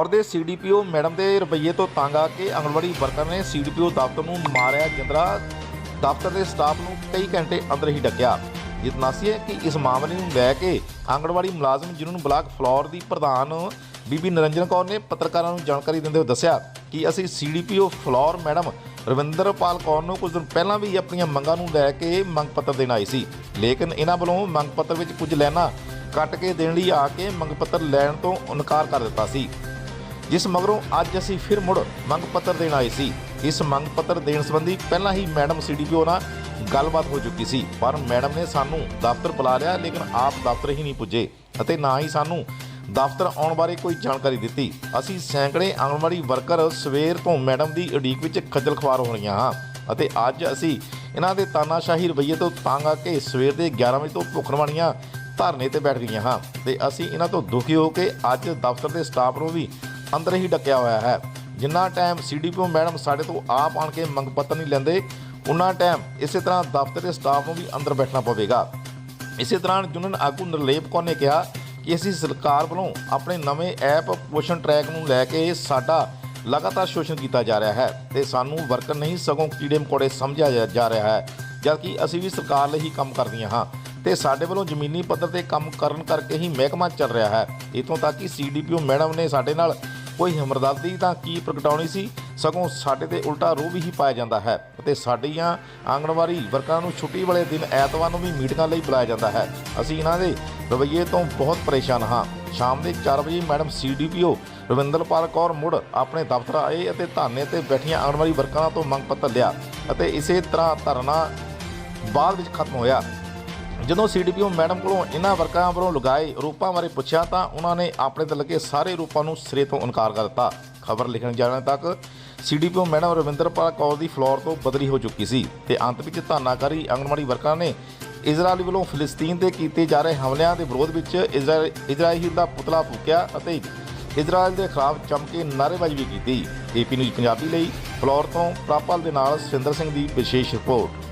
Floor ਦੇ CDPO madam ਦੇ ਰਵੱਈਏ ਤੋਂ ਤੰਗ ਆ ਕੇ ਆਂਗਣਵਾੜੀ ਵਰਕਰ ਨੇ ਸੀਡੀਪੀਓ ਦਫ਼ਤਰ ਨੂੰ ਮਾਰਿਆ ਜਿੰਦਰਾ। ਦਫ਼ਤਰ ਦੇ ਸਟਾਫ ਨੂੰ ਕਈ ਘੰਟੇ ਅੰਦਰ ਹੀ ਡੱਕਿਆ। ਜਿਤਨਾਸੀ ਹੈ ਕਿ ਇਸ ਮਾਮਲੇ ਨੂੰ ਲੈ ਕੇ ਆਂਗਣਵਾੜੀ ਮੁਲਾਜ਼ਮ ਜਿਨ੍ਹਾਂ ਨੂੰ ਬਲਾਕ ਫਲੋਰ ਦੀ ਪ੍ਰਧਾਨ ਬੀਬੀ ਨਿਰੰਜਨ ਕੌਰ ਨੇ ਪੱਤਰਕਾਰਾਂ ਨੂੰ ਜਾਣਕਾਰੀ ਦਿੰਦੇ ਹੋਏ ਦੱਸਿਆ ਕਿ ਅਸੀਂ ਸੀਡੀਪੀਓ ਫਲੋਰ ਮੈਡਮ ਰਵਿੰਦਰਪਾਲ ਕੌਰ ਨੂੰ ਕੁਝ ਦਿਨ ਪਹਿਲਾਂ ਵੀ ਆਪਣੀਆਂ ਮੰਗਾਂ ਨੂੰ ਲੈ ਕੇ ਮੰਗ ਪੱਤਰ ਦੇਣ ਆਈ ਸੀ। ਲੇਕਿਨ ਇਹਨਾਂ ਵੱਲੋਂ ਮੰਗ ਪੱਤਰ ਵਿੱਚ ਕੁਝ ਲੈਣਾ ਕੱਟ ਕੇ ਦੇਣ ਲਈ ਆ ਕੇ ਮੰਗ ਪੱਤਰ ਲੈਣ ਤੋਂ ਇਨਕਾਰ ਕਰ ਦਿੱਤਾ ਸੀ। ਜਿਸ ਮਗਰੋਂ ਅੱਜ ਅਸੀਂ ਫਿਰ ਮੁੜ ਮੰਗ ਪੱਤਰ ਦੇਣ ਆਏ ਸੀ। ਇਸ ਮੰਗ ਪੱਤਰ ਦੇਣ ਸੰਬੰਧੀ ਪਹਿਲਾਂ ਹੀ ਮੈਡਮ ਸੀਡੀਪੀਓ ਨਾਲ ਗੱਲਬਾਤ ਹੋ ਚੁੱਕੀ ਸੀ, ਪਰ ਮੈਡਮ ਨੇ ਸਾਨੂੰ ਦਫ਼ਤਰ ਬੁਲਾ ਲਿਆ, ਲੇਕਿਨ ਆਪ ਦਫ਼ਤਰ ਹੀ ਨਹੀਂ ਪੁੱਜੇ ਅਤੇ ਨਾ ਹੀ ਸਾਨੂੰ ਦਫ਼ਤਰ ਆਉਣ ਬਾਰੇ ਕੋਈ ਜਾਣਕਾਰੀ ਦਿੱਤੀ। ਅਸੀਂ ਸੈਂਕੜੇ ਆਂਗਣਵਾੜੀ ਵਰਕਰ ਸਵੇਰ ਤੋਂ ਮੈਡਮ ਦੀ ਉਡੀਕ ਵਿੱਚ ਖੱਜਲ ਖਵਾਰ ਹੋ ਰਹੀਆਂ ਹਾਂ ਅਤੇ ਅੱਜ ਅਸੀਂ ਇਹਨਾਂ ਦੇ ਤਾਨਾਸ਼ਾਹੀ ਰਵੱਈਏ ਤੋਂ ਤੰਗ ਆ ਕੇ ਸਵੇਰ ਦੇ 11 ਵਜੇ ਤੋਂ ਭੁੱਖਣਵਾਣੀਆਂ ਧਰਨੇ ਤੇ ਬੈਠ ਗਈਆਂ ਹਾਂ ਤੇ ਅਸੀਂ ਇਹਨਾਂ ਤੋਂ ਦੁਖੀ ਹੋ ਕੇ ਅੱਜ ਦਫ਼ਤਰ ਦੇ ਸਟਾਫ ਨੂੰ ਵੀ ਅੰਦਰ ਹੀ ਡੱਕਿਆ ਹੋਇਆ ਹੈ। ਜਿੰਨਾ ਟਾਈਮ ਸੀਡੀਪੀਓ ਮੈਡਮ ਸਾਡੇ ਤੋਂ ਆਪ ਆਣ ਕੇ ਮੰਗ ਪੱਤਰ ਨਹੀਂ ਲੈਂਦੇ, ਉਨਾ ਟਾਈਮ ਇਸੇ ਤਰ੍ਹਾਂ ਦਫ਼ਤਰ ਦੇ ਸਟਾਫ ਨੂੰ ਵੀ ਅੰਦਰ ਬੈਠਣਾ ਪਵੇਗਾ। ਇਸੇ ਤਰ੍ਹਾਂ ਜੁਨਨ ਆਗੂ ਨਰਲੇਪ ਕੌਰ ਨੇ ਕਿਹਾ ਕਿ ਅਸੀਂ ਸਰਕਾਰ ਵੱਲੋਂ ਆਪਣੇ ਨਵੇਂ ਐਪ ਪੋਸ਼ਣ ਟਰੈਕ ਨੂੰ ਲੈ ਕੇ ਸਾਡਾ ਲਗਾਤਾਰ ਸ਼ੋਸ਼ਣ ਕੀਤਾ ਜਾ ਰਿਹਾ ਹੈ ਤੇ ਸਾਨੂੰ ਵਰਕਰ ਨਹੀਂ ਸਗੋਂ ਕੀੜੇ ਮਕੌੜੇ ਸਮਝਿਆ ਜਾ- ਜਾ ਰਿਹਾ ਹੈ, ਜਦਕਿ ਅਸੀਂ ਵੀ ਸਰਕਾਰ ਲਈ ਹੀ ਕੰਮ ਕਰਦੀਆਂ ਹਾਂ। ਤੇ ਸਾਡੇ ਵੱਲੋਂ ਜ਼ਮੀਨੀ ਪੱਧਰ ਤੇ ਕੰਮ ਕਰਨ ਕਰਕੇ ਹੀ ਮਹਿਕਮਾ ਚੱਲ ਰਿਹਾ ਹੈ। ਇਤੋਂ ਤੱਕ ਕਿ ਸੀਡੀਪੀਓ ਮੈਡਮ ਨੇ ਸਾਡੇ ਨਾਲ ਕੋਈ ਹਮਦਰਦੀ ਤਾਂ ਕੀ ਪ੍ਰਗਟਾਉਣੀ ਸੀ? ਸਗੋਂ ਸਾਡੇ ਤੇ ਉਲਟਾ ਰੋਹ ਵੀ ਹੀ ਪਾਇਆ ਜਾਂਦਾ ਹੈ ਅਤੇ ਸਾਡੀਆਂ ਆਂਗਣਵਾੜੀ ਵਰਕਰਾਂ ਨੂੰ ਛੁੱਟੀ ਵਾਲੇ ਦਿਨ ਐਤਵਾਰ ਨੂੰ ਵੀ ਮੀਟਿੰਗਾਂ ਲਈ ਬੁਲਾਇਆ ਜਾਂਦਾ ਹੈ। ਅਸੀਂ ਇਹਨਾਂ ਦੇ ਰਵੱਈਏ ਤੋਂ ਬਹੁਤ ਪਰੇਸ਼ਾਨ ਹਾਂ। ਸ਼ਾਮ ਦੇ 4 ਵਜੇ ਮੈਡਮ ਸੀਡੀਪੀਓ ਰਵਿੰਦਰਪਾਲ ਕੌਰ ਮੁੜ ਆਪਣੇ ਦਫ਼ਤਰ ਆਏ ਅਤੇ ਧਰਨੇ ਤੇ ਬੈਠੀਆਂ ਆਂਗਣਵਾੜੀ ਵਰਕਰਾਂ ਤੋਂ ਮੰਗ ਪੱਤਰ ਲਿਆ ਅਤੇ ਇਸੇ ਤਰ੍ਹਾਂ ਧਰਨਾ ਬਾਅਦ ਵਿੱਚ ਖਤਮ ਹੋਇਆ। ਜਦੋਂ ਸੀਡੀਪੀਓ ਮੈਡਮ ਕੋਲੋਂ ਇਹਨਾਂ ਵਰਕਰਾਂ ਵੱਲੋਂ ਲਗਾਏ ਰੂਪਾਂ ਬਾਰੇ ਪੁੱਛਿਆ ਤਾਂ ਉਹਨਾਂ ਨੇ ਆਪਣੇ ਤੇ ਲੱਗੇ ਸਾਰੇ ਰੂਪਾਂ ਨੂੰ ਸਿਰੇ ਤੋਂ ਇਨਕਾਰ ਕਰ ਦਿੱਤਾ। ਖਬਰ ਲਿਖਣ ਜਾਣ ਤੱਕ ਸੀਡੀਪੀਓ ਮੈਡਮ ਰਵਿੰਦਰਪਾਲ ਕੌਰ ਦੀ ਫਲੋਰ ਤੋਂ ਬਦਲੀ ਹੋ ਚੁੱਕੀ ਸੀ ਤੇ ਅੰਤ ਵਿੱਚ ਧਾਨਾਕਾਰੀ ਆਂਗਣਵਾੜੀ ਵਰਕਰਾਂ ਨੇ ਇਜ਼ਰਾਈਲ ਵੱਲੋਂ ਫਿਲਿਸਤੀਨ ਤੇ ਕੀਤੇ ਜਾ ਰਹੇ ਹਮਲਿਆਂ ਦੇ ਵਿਰੋਧ ਵਿੱਚ ਇਜ਼ਰਾਈਲ ਇਜ਼ਰਾਈਲ ਦਾ ਪੁਤਲਾ ਫੂਕਿਆ ਅਤੇ ਇਜ਼ਰਾਈਲ ਦੇ ਖਿਲਾਫ ਜੰਮ ਕੇ ਨਾਅਰੇਬਾਜ਼ੀ ਵੀ ਕੀਤੀ। ਏਪੀ ਨਿਊਜ਼ ਪੰਜਾਬੀ ਲਈ ਫਲੋਰ ਤੋਂ ਪ੍ਰਾਪਲ ਦੇ ਨਾਲ ਸੁਰਿੰਦਰ ਸਿੰਘ ਦੀ ਵਿਸ਼ੇਸ਼ ਰਿਪੋਰਟ।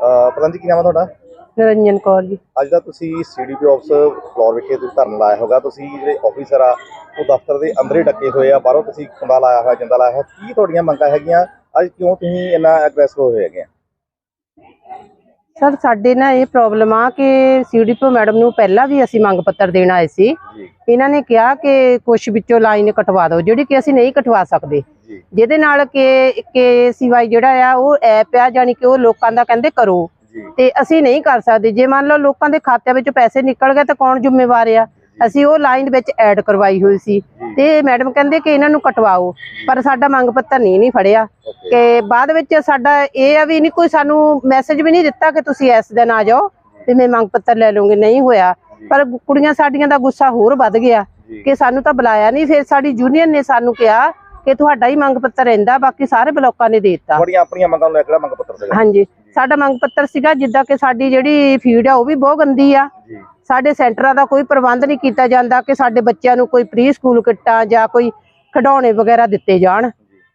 ਅਹ ਪ੍ਰਧਾਨ ਜੀ ਕੀ ਨਾਮ ਹੈ ਤੁਹਾਡਾ? ਨਿਰੰਜਨ ਕੌਰ ਜੀ। ਅੱਜ ਦਾ ਤੁਸੀਂ ਸੀਡੀਪੀ ਆਫਿਸ ਫਲੋਰ ਵਿਖੇ ਤੁਸੀਂ ਧਰਨ ਲਾਇਆ ਹੋਗਾ। ਤੁਸੀਂ ਜਿਹੜੇ ਆਫੀਸਰ ਆ ਉਹ ਦਫ਼ਤਰ ਦੇ ਅੰਦਰ ਹੀ ਡੱਕੇ ਹੋਏ ਆ ਬਾਹਰੋਂ ਤੁਸੀਂ ਕੁੰਡਾ ਲਾਇਆ ਹੋਇਆ ਜਿੰਦਾ ਲਾਇਆ ਹੋਇਆ। ਕੀ ਤੁਹਾਡੀਆਂ ਮੰਗਾਂ ਹੈਗੀਆਂ? ਅੱਜ ਕਿਉਂ ਤੁਸੀਂ ਇੰਨਾ ਐਗਰੈਸਿਵ ਹੋਏ ਹੈਗੇ ਆ? ਸਰ ਸਾਡੇ ਨਾਲ ਇਹ ਪ੍ਰੋਬਲਮ ਆ ਕਿ ਸੀਡੀਪੀਓ ਮੈਡਮ ਨੂੰ ਪਹਿਲਾਂ ਵੀ ਅਸੀਂ ਮੰਗ ਪੱਤਰ ਦੇਣ ਆਏ ਸੀ। ਇਹਨਾਂ ਨੇ ਕਿਹਾ ਕਿ ਕੁਝ ਵਿੱਚੋਂ ਲਾਈਨ ਕਟਵਾ ਦਿਓ ਜਿਹੜੀ ਕਿ ਅਸੀਂ ਨਹੀਂ ਕਟਵਾ ਸਕਦੇ। ਜਿਹਦੇ ਨਾਲ ਕਿ ਕੇਸੀਵਾਈ ਜਿਹੜਾ ਆ ਉਹ ਐਪ ਆ ਜਾਨੀ ਕਿ ਉਹ ਲੋਕਾਂ ਦਾ ਕਹਿੰਦੇ ਕਰੋ। ਤੇ ਅਸੀਂ ਨਹੀਂ ਕਰ ਸਕਦੇ। ਜੇ ਮੰਨ ਲਓ ਲੋਕਾਂ ਦੇ ਖਾਤਿਆਂ ਵਿੱਚ ਪੈਸੇ ਨਿਕਲ ਗਏ ਤਾਂ ਕੌਣ ਜ਼ਿੰਮੇਵਾਰ ਆ? ਅਸੀਂ ਉਹ ਲਾਈਨ ਵਿੱਚ ਐਡ ਕਰਵਾਈ ਹੋਈ ਸੀ। ਤੇ ਮੈਡਮ ਕਹਿੰਦੇ ਕਿ ਇਹਨਾਂ ਨੂੰ ਕਟਵਾਓ। ਪਰ ਸਾਡਾ ਮੰਗ ਪੱਤਰ ਨਹੀਂ ਨਹੀਂ ਫੜਿਆ। ਕਿ ਬਾਅਦ ਵਿੱਚ ਸਾਡਾ ਇਹ ਆ ਵੀ ਨਹੀਂ ਕੋਈ ਸਾਨੂੰ ਮੈਸੇਜ ਵੀ ਨਹੀਂ ਦਿੱਤਾ ਕਿ ਤੁਸੀਂ ਇਸ ਦਿਨ ਆ ਜਾਓ ਤੇ ਮੈਂ ਮੰਗ ਪੱਤਰ ਲੈ ਲਵਾਂਗੀ ਨਹੀਂ ਹੋਇਆ। ਪਰ ਕੁੜੀਆਂ ਸਾਡੀਆਂ ਦਾ ਗੁੱਸਾ ਹੋਰ ਵੱਧ ਗਿਆ ਕਿ ਸਾਨੂੰ ਤਾਂ ਬੁਲਾਇਆ ਨਹੀਂ। ਫਿਰ ਸਾਡੀ ਯੂਨੀਅਨ ਨੇ ਸਾਨੂੰ ਕਿਹਾ ਕਿ ਤੁਹਾਡਾ ਹੀ ਮੰਗ ਪੱਤਰ ਰਹਿੰਦਾ ਬਾਕੀ ਸਾਰੇ ਬਲੋਕਾਂ ਨੇ ਦੇ ਦਿੱਤਾ। ਤੁਹਾਡੀਆਂ ਆਪਣੀਆਂ ਮੰਗਾਂ ਨੂੰ ਲੈ ਕੇ ਮੰਗ ਪੱਤਰ ਸੀਗਾ? ਹਾਂਜੀ ਸਾਡਾ ਮੰਗ ਪੱਤਰ ਸੀਗਾ ਜਿੱਦਾਂ ਕਿ ਸਾਡੀ ਜਿਹੜੀ ਫੀਡ ਆ ਉਹ ਵੀ ਬਹੁਤ ਗੰਦੀ ਆ। ਸਾਡੇ ਸੈਂਟਰਾਂ ਦਾ ਕੋਈ ਪ੍ਰਬੰਧ ਨਹੀਂ ਕੀਤਾ ਜਾਂਦਾ ਕਿ ਸਾਡੇ ਬੱਚਿਆਂ ਨੂੰ ਕੋਈ ਪ੍ਰੀ ਸਕੂਲ ਕਿੱਟਾਂ ਜਾਂ ਕੋਈ ਖਿਡੌਣੇ ਵਗੈਰਾ ਦਿੱਤੇ ਜਾਣ।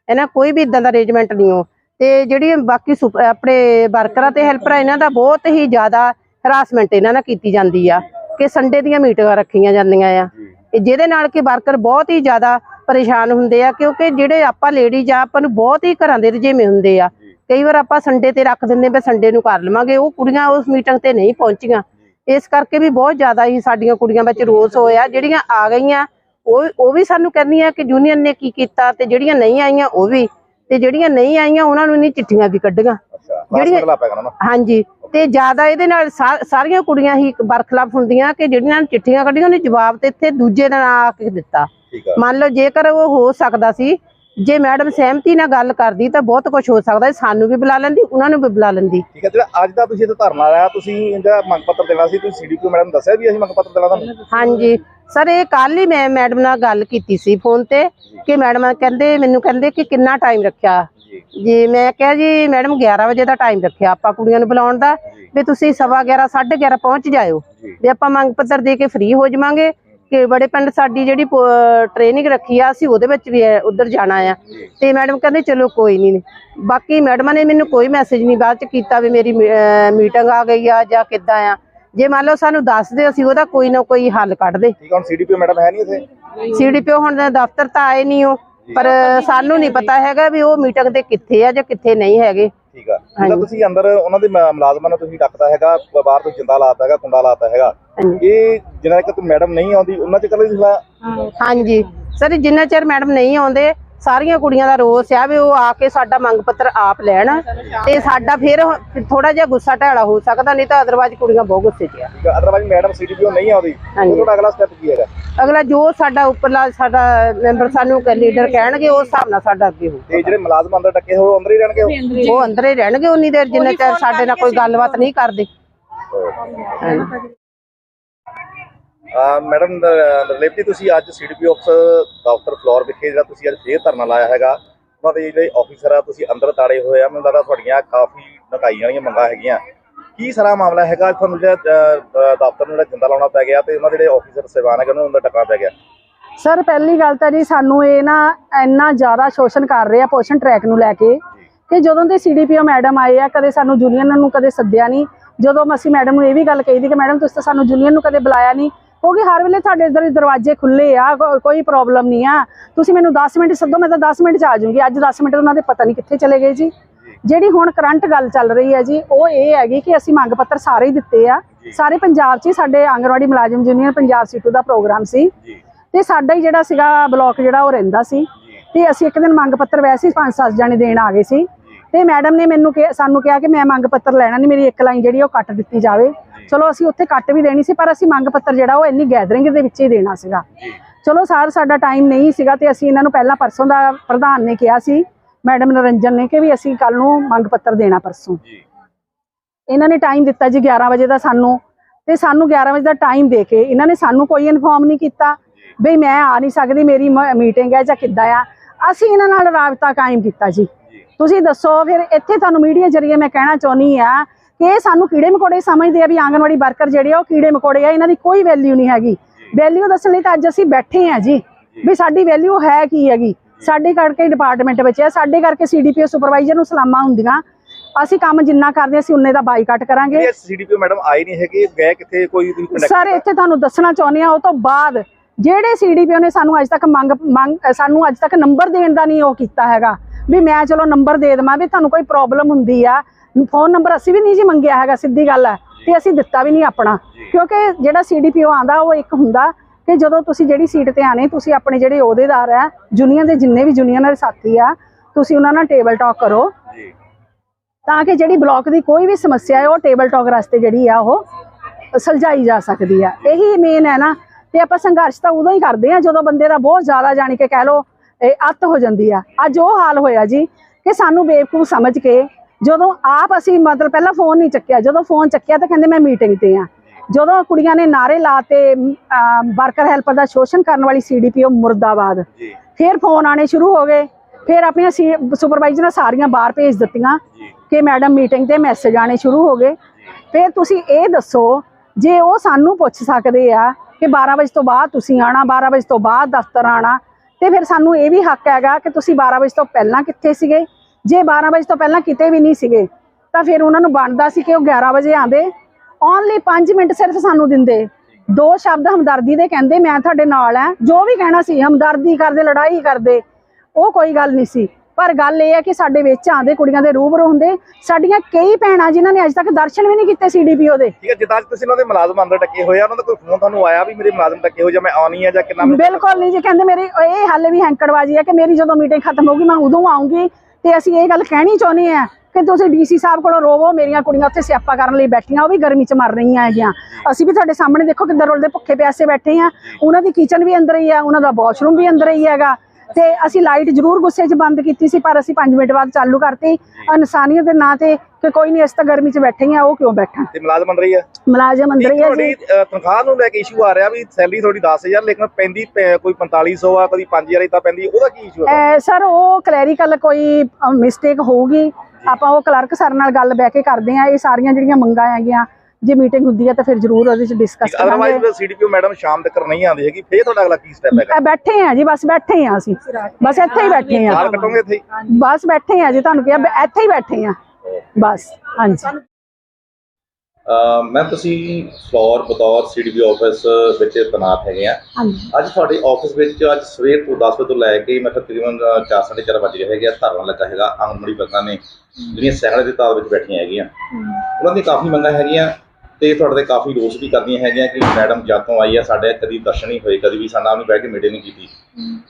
ਇਹਨਾਂ ਕੋਈ ਵੀ ਇਦਾਂ ਦਾ ਅਰੇਂਜਮੈਂਟ ਨਹੀਂ ਹੋ। ਤੇ ਜਿਹੜੀ ਬਾਕੀ ਆਪਣੇ ਵਰਕਰਾਂ ਤੇ ਹੈਲਪਰਾਂ ਇਹਨਾਂ ਦਾ ਬਹੁਤ ਹੀ ਜ਼ਿਆਦਾ ਹਰਾਸਮੈਂਟ ਇਹਨਾਂ ਨਾਲ ਕੀਤੀ ਜਾਂਦੀ ਆ ਕਿ ਸੰਡੇ ਦੀਆਂ ਮੀਟਿੰਗਾਂ ਰੱਖੀਆਂ ਜਾਂਦੀਆਂ ਆ। ਜਿਹਦੇ ਨਾਲ ਕਿ ਵਰਕਰ ਬਹੁਤ ਹੀ ਜ਼ਿਆਦਾ ਪਰੇਸ਼ਾਨ ਹੁੰਦੇ ਆ ਕਿਉਂਕਿ ਜਿਹੜੇ ਆਪਾਂ ਲੇਡੀਜ਼ ਆ ਆਪਾਂ ਨੂੰ ਬਹੁਤ ਹੀ ਘਰਾਂ ਦੇ ਰਜੇਵੇਂ ਹੁੰਦੇ ਆ। ਕਈ ਵਾਰ ਆਪਾਂ ਸੰਡੇ ਤੇ ਰੱਖ ਦਿੰਦੇ ਵੀ ਸੰਡੇ ਨੂੰ ਕਰ ਲਵਾਂਗੇ ਉਹ ਕੁੜੀਆਂ ਉਸ ਮੀਟਿੰਗ ਤੇ ਨਹੀਂ ਪਹੁੰਚੀਆਂ। ਇਸ ਕਰਕੇ ਵੀ ਬਹੁਤ ਜ਼ਿਆਦਾ ਹੀ ਸਾਡੀਆਂ ਕੁੜੀਆਂ ਵਿੱਚ ਰੋਸ ਹੋਇਆ ਜਿਹੜੀਆਂ ਆ ਗਈਆਂ ਉਹ ਉਹ ਵੀ ਸਾਨੂੰ ਕਹਿੰਦੀਆਂ ਕਿ ਯੂਨੀਅਨ ਨੇ ਕੀ ਕੀਤਾ ਤੇ ਜਿਹੜੀਆਂ ਨਹੀਂ ਆਈਆਂ ਉਹ ਵੀ। ਤੇ ਜਿਹੜੀਆਂ ਨਹੀਂ ਆਈਆਂ ਉਹਨਾਂ ਨੂੰ ਨਹੀਂ ਚਿੱਠੀਆਂ ਵੀ ਕੱਢੀਆਂ। ਅੱਛਾ ਜਿਹੜੀ- ਜਿਹੜੀ ਲਾ ਪੈਗਾ ਨਾ ਹਾਂਜੀ। ਤੇ ਜ਼ਿਆਦਾ ਇਹਦੇ ਨਾਲ ਸਾਰੀਆਂ ਕੁੜੀਆਂ ਹੀ ਬਰਖਲਾਫ ਹੁੰਦੀਆਂ ਕਿ ਜਿਹੜੀਆਂ ਚਿੱਠੀਆਂ ਕੱਢੀਆਂ ਉਹਨੇ ਜਵਾਬ ਤੇ ਇੱਥੇ ਦੂਜੇ ਦਿਨ ਆ ਕੇ ਦਿੱਤਾ। ਮੰਨ ਲਓ ਜੇਕਰ ਉਹ ਹੋ ਸਕਦਾ ਸੀ ਜੇ ਮੈਡਮ ਸਹਿਮਤੀ ਨਾਲ ਗੱਲ ਕਰਦੀ ਤਾਂ ਬਹੁਤ ਕੁਝ ਹੋ ਸਕਦਾ ਸਾਨੂੰ ਵੀ ਬੁਲਾ ਲੈਂਦੀ ਉਹਨਾਂ ਨੂੰ ਵੀ ਬੁਲਾ ਲੈਂਦੀ। ਠੀਕ ਹੈ ਜਿਹੜਾ ਅੱਜ ਦਾ ਤੁਸੀਂ ਇੱਥੇ ਧਰਨਾ ਲਾਇਆ ਤੁਸੀਂ ਜਿਹੜਾ ਮੰਗ ਪੱਤਰ ਦੇਣਾ ਸੀ ਤੁਸੀਂ ਸੀਡੀਪੀ ਮੈਡਮ ਦੱਸਿਆ ਵੀ ਅਸੀਂ ਮੰਗ ਪੱਤਰ ਦੇਣਾ ਤੁਹਾਨੂੰ? ਹਾਂਜੀ। ਸਰ ਇਹ ਕੱਲ ਹੀ ਮੈਂ ਮੈਡਮ ਨਾਲ ਗੱਲ ਕੀਤੀ ਸੀ ਫੋਨ ਤੇ ਕਿ ਮੈਡਮ ਕਹਿੰਦੇ ਮੈਨੂੰ ਕਹਿੰਦੇ ਕਿ ਕਿੰਨਾ ਟਾਈਮ ਰੱਖਿਆ? ਜੀ। ਮੈਂ ਕਿਹਾ ਜੀ ਮੈਡਮ 11 ਵਜੇ ਦਾ ਟਾਈਮ ਰੱਖਿਆ ਆਪਾਂ ਕੁੜੀਆਂ ਨੂੰ ਬੁਲਾਉਣ ਦਾ ਵੀ ਤੁਸੀਂ ਸਵਾ 11 11:30 ਪਹੁੰਚ ਜਾਇਓ। ਵੀ ਆਪਾਂ ਮੰਗ ਪੱਤਰ ਦੇ ਕੇ ਫ੍ਰੀ ਹੋ ਜਾਵਾਂਗੇ। ਕਿ ਬੜੇ ਪਿੰਡ ਸਾਡੀ ਜਿਹੜੀ ਟ੍ਰੇਨਿੰਗ ਰੱਖੀ ਆ ਅਸੀਂ ਉਹਦੇ ਵਿੱਚ ਵੀ ਉਧਰ ਜਾਣਾ ਆ। ਤੇ ਮੈਡਮ ਕਹਿੰਦੇ ਚਲੋ ਕੋਈ ਨਹੀਂ ਬਾਕੀ ਮੈਡਮਾਂ ਨੇ ਮੈਨੂੰ ਕੋਈ ਮੈਸੇਜ ਨਹੀਂ ਬਾਅਦ ਚ ਕੀਤਾ ਵੀ ਮੇਰੀ ਮੀਟਿੰਗ ਆ ਗਈ ਆ ਜਾਂ ਕਿੱਦਾਂ ਆ। ਜੇ ਮੰਨ ਲਓ ਸਾਨੂੰ ਦੱਸ ਦਿਓ ਅਸੀਂ ਉਹਦਾ ਕੋਈ ਨਾ ਕੋਈ ਹੱਲ ਕੱਢਦੇ ਠੀਕ ਹੁਣ ਸੀਡੀਪੀ ਮੈਡਮ ਹੈ ਨਹੀਂ ਇੱਥੇ? ਸੀਡੀਪੀਓ ਹੁਣ ਦਫ਼ਤਰ ਤਾਂ ਆਏ ਨਹੀਂ ਉਹ। ਪਰ ਸਾਨੂੰ ਨਹੀਂ ਪਤਾ ਹੈਗਾ ਵੀ ਉਹ ਮੀਟਿੰਗ ਤੇ ਕਿੱਥੇ ਆ ਜਾਂ ਕਿੱਥੇ ਨਹੀਂ ਹੈਗੇ। ਠੀਕ ਆ। ਜਿਹੜਾ ਤੁਸੀਂ ਅੰਦਰ ਉਹਨਾਂ ਦੇ ਮ- ਮੁਲਾਜ਼ਮਾਂ ਨੂੰ ਤੁਸੀਂ ਡੱਕਦਾ ਹੈਗਾ ਬਾਹਰ ਤੋਂ ਜਿੰਦਾ ਲਾਤਾ ਹੈਗਾ ਕੁੰਡਾ ਲਾਤਾ ਹੈਗਾ। ਹਾਂਜੀ। ਇਹ ਜਿੰਨਾ ਤੱਕ ਮੈਡਮ ਨਹੀਂ ਆਉਂਦੀ ਉਹਨਾਂ ਚ ਕੱਲੇ ਜਿਹੜਾ ਹਾਂਜੀ। ਸਰ ਜਿੰਨਾ ਚਿਰ ਮੈਡਮ ਨਹੀਂ ਆਉਂਦੇ ਸਾਰੀਆਂ ਕੁੜੀਆਂ ਦਾ ਰੋਸ ਆ ਵੀ ਉਹ ਆ ਕੇ ਸਾਡਾ ਮੰਗ ਪੱਤਰ ਆਪ ਲੈਣ ਤੇ ਸਾਡਾ ਫਿਰ ਥੋੜਾ ਜਿਹਾ ਗੁੱਸਾ ਢਾਲਾ ਹੋ ਸਕਦਾ ਨਹੀਂ ਤਾਂ ਅਦਰਵਾਈਜ਼ ਕੁੜੀਆਂ ਬਹੁਤ ਗੁੱਸੇ 'ਚ ਆ। ਅਦਰਵਾਈਜ਼ ਮੈਡਮ ਸੀਡੀਪੀ ਨਹੀਂ ਆਉਂਦੀ। ਉਹਦਾ ਅਗਲਾ ਸਟੈਪ ਕੀ ਹੈਗਾ? ਅਗਲਾ ਜੋ ਸਾਡਾ ਉੱਪਰਲਾ ਸਾਡਾ ਮੈਂਬਰ ਸਾਨੂੰ ਲੀਡਰ ਕਹਿਣਗੇ ਉਸ ਹਿਸਾਬ ਨਾਲ ਸਾਡਾ ਅੱਗੇ ਹੋ ਤੇ ਜਿਹੜੇ ਮੁਲਾਜ਼ਮ ਅੰਦਰ ਡੱਕੇ ਹੋਏ ਉਹ ਅੰਦਰ ਹੀ ਰਹਿਣਗੇ ਉਹ? ਉਹ ਅੰਦਰ ਹੀ ਰਹਿਣਗੇ ਉਨੀ ਦੇਰ ਜਿੰਨਾ ਚਿਰ ਸਾਡੇ ਨਾਲ ਕੋਈ ਗੱਲਬਾਤ ਨਹੀਂ ਕਰਦੇ। ਮੈਡਮ ਨਰਲੇਪ ਜੀ ਤੁਸੀਂ ਅੱਜ ਸੀਡੀਪੀ ਆਫਿਸ ਦਫ਼ਤਰ ਫਲੋਰ ਵਿਖੇ ਜਿਹੜਾ ਤੁਸੀਂ ਅੱਜ ਫੇਰ ਧਰਨਾ ਲਾਇਆ ਹੈਗਾ, ਉਹਨਾਂ ਦੇ ਜਿਹੜੇ ਆਫੀਸਰ ਆ, ਤੁਸੀਂ ਅੰਦਰ ਤਾੜੇ ਹੋਏ ਆ, ਮੈਨੂੰ ਲੱਗਦਾ ਤੁਹਾਡੀਆਂ ਕਾਫੀ ਨਕਾਈ ਵਾਲੀਆਂ ਮੰਗਾਂ ਹੈਗੀਆਂ। ਕੀ ਸਾਰਾ ਮਾਮਲਾ ਹੈਗਾ? ਤੁਹਾਨੂੰ ਜਿਹੜਾ ਦਫ਼ਤਰ ਨੂੰ ਜਿਹੜਾ ਜਿੰਦਾ ਲਾਉਣਾ ਪੈ ਗਿਆ ਤੇ ਉਹਨਾਂ ਦੇ ਜਿਹੜੇ ਆਫੀਸਰ ਸੇਵਾਨ ਹੈਗੇ, ਉਹਨਾਂ ਨੂੰ ਟੱਕਣਾ ਪੈ ਗਿਆ। ਸਰ, ਪਹਿਲੀ ਗੱਲ ਤਾਂ ਜੀ, ਸਾਨੂੰ ਇਹ ਨਾ ਇੰਨਾ ਜ਼ਿਆਦਾ ਸ਼ੋਸ਼ਣ ਕਰ ਰਹੇ ਆ ਪੋਸ਼ਨ ਟਰੈਕ ਨੂੰ ਲੈ ਕੇ ਕਿ ਜਦੋਂ ਦੇ ਸੀਡੀਪੀਓ ਮੈਡਮ ਆਏ ਆ, ਕਦੇ ਸਾਨੂੰ ਜੂਨੀਅਰ ਨੂੰ ਕਦੇ ਸੱਦਿਆ ਨਹੀਂ ਜਦੋਂ ਅਸੀਂ ਮੈਡਮ ਨੂੰ ਇਹ ਵੀ ਗੱਲ ਕਹੀ ਦੀ ਕਿ ਮੈਡਮ, ਤੁਸੀਂ ਤਾਂ ਸਾਨੂੰ ਜੂਨੀਅਰ ਨੂੰ ਕਦੇ ਬੁਲਾਇਆ ਨਹੀਂ ਕਿਉਂਕਿ ਹਰ ਵੇਲੇ ਤੁਹਾਡੇ ਇੱਧਰ ਦਰਵਾਜ਼ੇ ਖੁੱਲੇ ਆ ਕੋਈ ਪ੍ਰੋਬਲਮ ਨਹੀਂ ਆ। ਤੁਸੀਂ ਮੈਨੂੰ 10 ਮਿੰਟ ਸੱਦੋ ਮੈਂ ਤਾਂ 10 ਮਿੰਟ ਚ ਆ ਜਾਊਂਗੀ। ਅੱਜ 10 ਮਿੰਟ ਉਹਨਾਂ ਦੇ ਪਤਾ ਨਹੀਂ ਕਿੱਥੇ ਚਲੇ ਗਏ ਜੀ। ਜਿਹੜੀ ਹੁਣ ਕਰੰਟ ਗੱਲ ਚੱਲ ਰਹੀ ਹੈ ਜੀ ਉਹ ਇਹ ਹੈਗੀ ਕਿ ਅਸੀਂ ਮੰਗ ਪੱਤਰ ਸਾਰੇ ਹੀ ਦਿੱਤੇ ਆ। ਸਾਰੇ ਪੰਜਾਬ 'ਚ ਸਾਡੇ ਆਂਗਣਵਾੜੀ ਮੁਲਾਜ਼ਮ ਯੂਨੀਅਨ ਪੰਜਾਬ ਸੀਟੂ ਦਾ ਪ੍ਰੋਗਰਾਮ ਸੀ। ਤੇ ਸਾਡਾ ਹੀ ਜਿਹੜਾ ਸੀਗਾ ਬਲਾਕ ਜਿਹੜਾ ਉਹ ਰਹਿੰਦਾ ਸੀ। ਤੇ ਅਸੀਂ ਇੱਕ ਦਿਨ ਮੰਗ ਪੱਤਰ ਵੈਸੇ ਹੀ ਪੰਜ ਸੱਤ ਜਾਣੇ ਦੇਣ ਆ ਗਏ ਸੀ। ਤੇ ਮੈਡਮ ਨੇ ਮੈਨੂੰ ਸਾਨੂੰ ਕਿਹਾ ਕਿ ਮੈਂ ਮੰਗ ਪੱਤਰ ਲੈਣਾ ਨਹੀਂ ਮੇਰੀ ਇੱਕ ਲਾਈਨ ਜਿਹੜੀ ਉਹ ਕੱਟ ਦਿੱਤੀ ਜਾਵੇ। ਚਲੋ ਅਸੀਂ ਉੱਥੇ ਕੱਟ ਵੀ ਦੇਣੀ ਸੀ ਪਰ ਅਸੀਂ ਮੰਗ ਪੱਤਰ ਜਿਹੜਾ ਉਹ ਇੰਨੀ ਗੈਦਰਿੰਗ ਦੇ ਵਿੱਚ ਹੀ ਦੇਣਾ ਸੀਗਾ। ਚਲੋ ਸਾਰ ਸਾਡਾ ਟਾਈਮ ਨਹੀਂ ਸੀਗਾ ਤੇ ਅਸੀਂ ਇਹਨਾਂ ਨੂੰ ਪਹਿਲਾਂ ਪਰਸੋਂ ਦਾ ਪ੍ਰਧਾਨ ਨੇ ਕਿਹਾ ਸੀ ਮੈਡਮ ਨਰੰਜਨ ਨੇ ਕਿ ਵੀ ਅਸੀਂ ਕੱਲ ਨੂੰ ਮੰਗ ਪੱਤਰ ਦੇਣਾ ਪਰਸੋਂ। ਜੀ। ਇਹਨਾਂ ਨੇ ਟਾਈਮ ਦਿੱਤਾ ਜੀ 11 ਵਜੇ ਦਾ ਸਾਨੂੰ ਤੇ ਸਾਨੂੰ 11 ਵਜੇ ਦਾ ਟਾਈਮ ਦੇ ਕੇ ਇਹਨਾਂ ਨੇ ਸਾਨੂੰ ਕੋਈ ਇਨਫੋਰਮ ਨਹੀਂ ਕੀਤਾ ਬਈ ਮੈਂ ਆ ਨਹੀਂ ਸਕਦੀ ਮੇਰੀ ਮੀਟਿੰਗ ਹੈ ਜਾਂ ਕਿੱਦਾਂ ਆ। ਅਸੀਂ ਇਹਨਾਂ ਨਾਲ ਰਾਬਤਾ ਕਾਇਮ ਕੀਤਾ ਜੀ। ਤੁਸੀਂ ਦੱਸੋ ਫਿਰ ਇੱਥੇ ਤੁਹਾਨੂੰ ਮੀਡੀਆ ਜਰੀਏ ਮੈਂ ਕਹਿਣਾ ਚਾਹੁੰਦੀ ਆ ਕਿ ਇਹ ਸਾਨੂੰ ਕੀੜੇ ਮਕੌੜੇ ਸਮਝਦੇ ਆ ਵੀ ਆਂਗਨਵਾੜੀ ਵਰਕਰ ਜਿਹੜੇ ਆ ਉਹ ਕੀੜੇ ਮਕੌੜੇ ਆ ਇਹਨਾਂ ਦੀ ਕੋਈ ਵੈਲਿਊ ਨਹੀਂ ਹੈਗੀ। ਵੈਲਿਊ ਦੱਸਣ ਲਈ ਤਾਂ ਅੱਜ ਅਸੀਂ ਬੈਠੇ ਆ ਜੀ ਵੀ ਸਾਡੀ ਵੈਲਿਊ ਹੈ ਕੀ ਹੈਗੀ? ਸਾਡੇ ਕਰਕੇ ਡਿਪਾਰਟਮੈਂਟ ਵਿੱਚ ਆ ਸਾਡੇ ਕਰਕੇ ਸੀਡੀਪੀਓ ਸੁਪਰਵਾਈਜ਼ਰ ਨੂੰ ਸਲਾਮਾਂ ਹੁੰਦੀਆਂ। ਅਸੀਂ ਕੰਮ ਜਿੰਨਾ ਕਰਦੇ ਅਸੀਂ ਉਨੇ ਦਾ ਬਾਈਕਾਟ ਕਰਾਂਗੇ। ਇਹ ਸੀਡੀਪੀ ਮੈਡਮ ਆਏ ਨਹੀਂ ਹੈਗੇ ਗਏ ਕਿੱਥੇ ਕੋਈ ਸਰ ਇੱਥੇ ਤੁਹਾਨੂੰ ਦੱਸਣਾ ਚਾਹੁੰਦੀ ਆ ਉਹ ਤੋਂ ਬਾਅਦ ਜਿਹੜੇ ਸੀਡੀਪੀਓ ਨੇ ਸਾਨੂੰ ਅੱਜ ਤੱਕ ਮੰਗ ਮੰਗ ਸਾਨੂੰ ਅੱਜ ਤੱਕ ਨੰਬਰ ਦੇਣ ਦਾ ਨਹੀਂ ਉਹ ਕੀਤਾ ਹੈਗਾ। ਵੀ ਮੈਂ ਚਲੋ ਨੰਬਰ ਦੇ ਦੇਵਾਂ ਵੀ ਤੁਹਾਨੂੰ ਕੋਈ ਪ੍ਰੋਬਲਮ ਹੁੰਦੀ ਆ ਫੋਨ ਨੰਬਰ ਅਸੀਂ ਵੀ ਨਹੀਂ ਜੀ ਮੰਗਿਆ ਹੈਗਾ ਸਿੱਧੀ ਗੱਲ ਹੈ। ਤੇ ਅਸੀਂ ਦਿੱਤਾ ਵੀ ਨਹੀਂ ਆਪਣਾ। ਕਿਉਂਕਿ ਜਿਹੜਾ ਸੀਡੀਪੀਓ ਆਂਦਾ ਉਹ ਇੱਕ ਹੁੰਦਾ ਕਿ ਜਦੋਂ ਤੁਸੀਂ ਜਿਹੜੀ ਸੀਟ ਤੇ ਆਨੇ ਤੁਸੀਂ ਆਪਣੇ ਜਿਹੜੇ ਅਹੁਦੇਦਾਰ ਆ ਜੂਨੀਅਰ ਦੇ ਜਿੰਨੇ ਵੀ ਜੂਨੀਅਰ ਸਾਥੀ ਆ ਤੁਸੀਂ ਉਹਨਾਂ ਨਾਲ ਟੇਬਲ ਟਾਕ ਕਰੋ। ਜੀ। ਤਾਂ ਕਿ ਜਿਹੜੀ ਬਲਾਕ ਦੀ ਕੋਈ ਵੀ ਸਮੱਸਿਆ ਹੈ ਉਹ ਟੇਬਲ ਟਾਕ ਰਸਤੇ ਜਿਹੜੀ ਆ ਉਹ ਸੁਲਝਾਈ ਜਾ ਸਕਦੀ ਆ। ਇਹੀ ਮੇਨ ਹੈ ਨਾ। ਤੇ ਆਪਾਂ ਸੰਘਰਸ਼ ਤਾਂ ਉਦੋਂ ਹੀ ਕਰਦੇ ਆ ਜਦੋਂ ਬੰਦੇ ਦਾ ਬਹੁਤ ਜ਼ਿਆਦਾ ਜਾਣੀ ਕਿ ਕਹਿ ਲੋ ਇਹ ਅੱਤ ਹੋ ਜਾਂਦੀ ਆ। ਅੱਜ ਉਹ ਹਾਲ ਹੋਇਆ ਜੀ ਕਿ ਸਾਨੂੰ ਬੇਵਕੂਫ ਸਮਝ ਕੇ ਜਦੋਂ ਆਪ ਅਸੀਂ ਮਤਲਬ ਪਹਿਲਾਂ ਫੋਨ ਨਹੀਂ ਚੱਕਿਆ ਜਦੋਂ ਫੋਨ ਚੱਕਿਆ ਤਾਂ ਕਹਿੰਦੇ ਮੈਂ ਮੀਟਿੰਗ ਤੇ ਆ ਜਦੋਂ ਕੁੜੀਆਂ ਨੇ ਨਾਰੇ ਲਾਤੇ ਵਰਕਰ ਹੈਲਪਰ ਦਾ ਸ਼ੋਸ਼ਣ ਕਰਨ ਵਾਲੀ ਸੀਡੀਪੀਓ ਮੁਰਦਾਬਾਦ। ਫਿਰ ਫੋਨ ਆਣੇ ਸ਼ੁਰੂ ਹੋ ਗਏ। ਫਿਰ ਆਪਣੀਆਂ ਸੁਪਰਵਾਈਜ਼ਰਾਂ ਸਾਰੀਆਂ ਬਾਹਰ ਭੇਜ ਦਿੱਤੀਆਂ ਕਿ ਮੈਡਮ ਮੀਟਿੰਗ ਤੇ ਮੈਸੇਜ ਆਣੇ ਸ਼ੁਰੂ ਹੋ ਗਏ। ਫਿਰ ਤੁਸੀਂ ਇਹ ਦੱਸੋ ਜੇ ਉਹ ਸਾਨੂੰ ਪੁੱਛ ਸਕਦੇ ਆ ਕਿ 12 ਵਜੇ ਤੋਂ ਬਾਅਦ ਤੁਸੀਂ ਆਣਾ 12 ਵਜੇ ਤੋਂ ਬਾਅਦ ਦਫ਼ਤਰ ਆਣਾ ਤੇ ਫਿਰ ਸਾਨੂੰ ਇਹ ਵੀ ਹੱਕ ਹੈਗਾ ਕਿ ਤੁਸੀਂ 12 ਵਜੇ ਤੋਂ ਪਹਿਲਾਂ ਕਿੱਥੇ ਸੀਗੇ? ਜੇ 12 ਵਜੇ ਤੋਂ ਪਹਿਲਾਂ ਕਿਤੇ ਵੀ ਨਹੀਂ ਸੀਗੇ ਤਾਂ ਫਿਰ ਉਹਨਾਂ ਨੂੰ ਬਣਦਾ ਸੀ ਕਿ ਉਹ 11 ਵਜੇ ਆਂਦੇ ਓਨਲੀ 5 ਮਿੰਟ ਸਿਰਫ ਸਾਨੂੰ ਦਿੰਦੇ। ਦੋ ਸ਼ਬਦ ਹਮਦਰਦੀ ਦੇ ਕਹਿੰਦੇ ਮੈਂ ਤੁਹਾਡੇ ਨਾਲ ਆ ਜੋ ਵੀ ਕਹਿਣਾ ਸੀ ਹਮਦਰਦੀ ਕਰਦੇ ਲੜਾਈ ਕਰਦੇ ਉਹ ਕੋਈ ਗੱਲ ਨਹੀਂ ਸੀ। ਪਰ ਗੱਲ ਇਹ ਹੈ ਕਿ ਸਾਡੇ ਵਿੱਚ ਆਂਦੇ ਕੁੜੀਆਂ ਦੇ ਰੂਬਰੂ ਹੁੰਦੇ। ਸਾਡੀਆਂ ਕਈ ਭੈਣਾਂ ਜਿਨ੍ਹਾਂ ਨੇ ਅੱਜ ਤੱਕ ਦਰਸ਼ਨ ਵੀ ਨਹੀਂ ਕੀਤੇ ਸੀਡੀਪੀਓ ਦੇ। ਠੀਕ ਹੈ ਜਿੱਦਾਂ ਤੁਸੀਂ ਉਹਨਾਂ ਦੇ ਮੁਲਾਜ਼ਮ ਅੰਦਰ ਟੱਕੇ ਹੋਏ ਆ ਉਹਨਾਂ ਦਾ ਕੋਈ ਫੋਨ ਤੁਹਾਨੂੰ ਆਇਆ ਵੀ ਮੇਰੇ ਮੁਲਾਜ਼ਮ ਟੱਕੇ ਹੋਏ ਜਾਂ ਮੈਂ ਆਉਣੀ ਆ ਜਾਂ ਕਿੰਨਾ ਬਿਲਕੁਲ ਨਹੀਂ ਜੀ ਕਹਿੰਦੇ ਮੇਰੀ ਇਹ ਹਾਲੇ ਵੀ ਹੈਂਕੜਵਾਜੀ ਹੈ ਕਿ ਮੇਰੀ ਜਦੋਂ ਮੀਟਿੰਗ ਖਤਮ ਹੋਊਗੀ ਮੈਂ ਉਦੋਂ ਆਉਂਗੀ ਤੇ ਅਸੀਂ ਇਹ ਗੱਲ ਕਹਿਣੀ ਚਾਹੁੰਦੇ ਆ ਕਿ ਤੁਸੀਂ ਡੀਸੀ ਸਾਹਿਬ ਕੋਲੋਂ ਰੋਵੋ, ਮੇਰੀਆਂ ਕੁੜੀਆਂ ਉੱਥੇ ਸਿਆਪਾ ਕਰਨ ਲਈ ਬੈਠੀਆਂ, ਉਹ ਵੀ ਗਰਮੀ 'ਚ ਮਰ ਰਹੀਆਂ ਹੈਗੀਆਂ। ਅਸੀਂ ਵੀ ਤੁਹਾਡੇ ਸਾਹਮਣੇ ਦੇਖੋ ਕਿੱਦਾਂ ਰੋਲਦੇ ਭੁੱਖੇ ਪਿਆਸੇ ਬੈਠੇ ਆ। ਉਹਨਾਂ ਦੀ ਕਿਚਨ ਵੀ ਅੰਦਰ ਹੀ ਆ, ਉਹਨਾਂ ਦਾ ਵਾਸ਼ਰੂਮ ਵੀ ਅੰਦਰ ਹੀ ਹੈਗਾ। ਤੇ ਅਸੀਂ ਲਾਈਟ ਜ਼ਰੂਰ ਗੁੱਸੇ 'ਚ ਬੰਦ ਕੀਤੀ ਸੀ ਪਰ ਅਸੀਂ 5 ਮਿੰਟ ਬਾਅਦ ਚਾਲੂ ਕਰਤੀ। ਇਨਸਾਨੀਅਤ ਦੇ ਨਾਂ ਤੇ ਕਿ ਕੋਈ ਨਹੀਂ ਅਸੀਂ ਤਾਂ ਗਰਮੀ 'ਚ ਬੈਠੇ ਆ ਉਹ ਕਿਉਂ ਬੈਠਣ ਤੇ ਮੁਲਾਜ਼ਮ ਅੰਦਰ ਹੀ ਆ? ਮੁਲਾਜ਼ਮ ਅੰਦਰ ਹੀ ਆ ਜੀ। ਤਨਖਾਹ ਨੂੰ ਲੈ ਕੇ ਇਸ਼ੂ ਆ ਰਿਹਾ ਵੀ ਸੈਲਰੀ ਤੁਹਾਡੀ 10000 ਲੇਕਿਨ ਪੈਂਦੀ ਕੋਈ 4500 ਆ ਕਦੀ 5000 ਇਦਾਂ ਪੈਂਦੀ ਉਹਦਾ ਕੀ ਇਸ਼ੂ ਹੈ ਸਰ ਉਹ ਕਲੈਰੀਕਲ ਕੋਈ ਮਿਸਟੇਕ ਹੋਊਗੀ। ਆਪਾਂ ਉਹ ਕਲਰਕ ਸਰ ਨਾਲ ਗੱਲ ਬਹਿ ਕੇ ਕਰਦੇ ਆ ਇਹ ਸਾਰੀਆਂ ਜਿਹੜੀਆਂ ਮੰਗਾਂ ਹੈਗੀਆਂ ਜੇ ਮੀਟਿੰਗ ਹੁੰਦੀ ਹੈ ਤਾਂ ਫਿਰ ਜ਼ਰੂਰ ਉਹਦੇ 'ਚ ਡਿਸਕਸ ਕਰਾਂਗੇ। ਅਦਰਵਾਈਜ਼ ਸੀਡੀਪੀਓ ਮੈਡਮ ਸ਼ਾਮ ਤੱਕ ਨਹੀਂ ਆਉਂਦੀ ਹੈਗੀ ਫੇਰ ਤੁਹਾਡਾ ਅਗਲਾ ਕੀ ਸਟੈਪ ਹੈਗਾ? ਬੈਠੇ ਆ ਜੀ ਬਸ ਬੈਠੇ ਆ ਅਸੀਂ। ਬਸ ਇੱਥੇ ਹੀ ਬੈਠੇ ਆ। ਨਾਲ ਕੱਟੋਗੇ ਇੱਥੇ ਹੀ? ਬਸ ਬੈਠੇ ਆ ਜੀ ਤੁਹਾਨੂੰ ਕਿਹਾ ਬ- ਇੱਥੇ ਹੀ ਬੈਠੇ ਆ। ਬਸ ਹਾਂਜੀ। ਮੈਂ ਤੁਸੀਂ ਫਲੋਰ ਬਤੌਰ ਸੀਡੀਬੀ ਆਫਿਸ ਵਿੱਚ ਤੈਨਾਤ ਹੈਗੇ ਆ। ਹਾਂਜੀ। ਅੱਜ ਤੁਹਾਡੇ ਆਫਿਸ ਵਿੱਚ ਅੱਜ ਸਵੇਰ ਤੋਂ 10 ਵਜੇ ਤੋਂ ਲੈ ਕੇ ਮੈਂ ਕਿਹਾ ਤਕਰੀਬਨ 4:30 ਵਜੇ ਗਏ ਹੈਗੇ ਆ ਧਰਨਾ ਲੱਗਾ ਹੈਗਾ ਆਂਗਨਵਾੜੀ ਵਰਕਰਾਂ ਨੇ ਜਿਹੜੀਆਂ ਸੈਕੜੇ ਦੇ ਤਾਰ ਵਿੱਚ ਬੈਠੀਆਂ ਹੈਗੀਆਂ। ਉਹਨਾਂ ਦੀ ਕਾਫੀ ਮੰਗਾਂ ਹੈਗੀਆਂ। ਤੇ ਤੁਹਾਡੇ ਤੇ ਕਾਫੀ ਰੋਸ ਵੀ ਕਰਦੀਆਂ ਹੈਗੀਆਂ ਕਿ ਮੈਡਮ ਜਦ ਤੋਂ ਆਈ ਆ ਸਾਡੇ ਕਦੀ ਦਰਸ਼ਨ ਨਹੀਂ ਹੋਏ ਕਦੀ ਵੀ ਸਾਡੇ ਨਾਲ ਨਹੀਂ ਬਹਿ ਕੇ ਮੀਟਿੰਗ ਨਹੀਂ ਕੀਤੀ।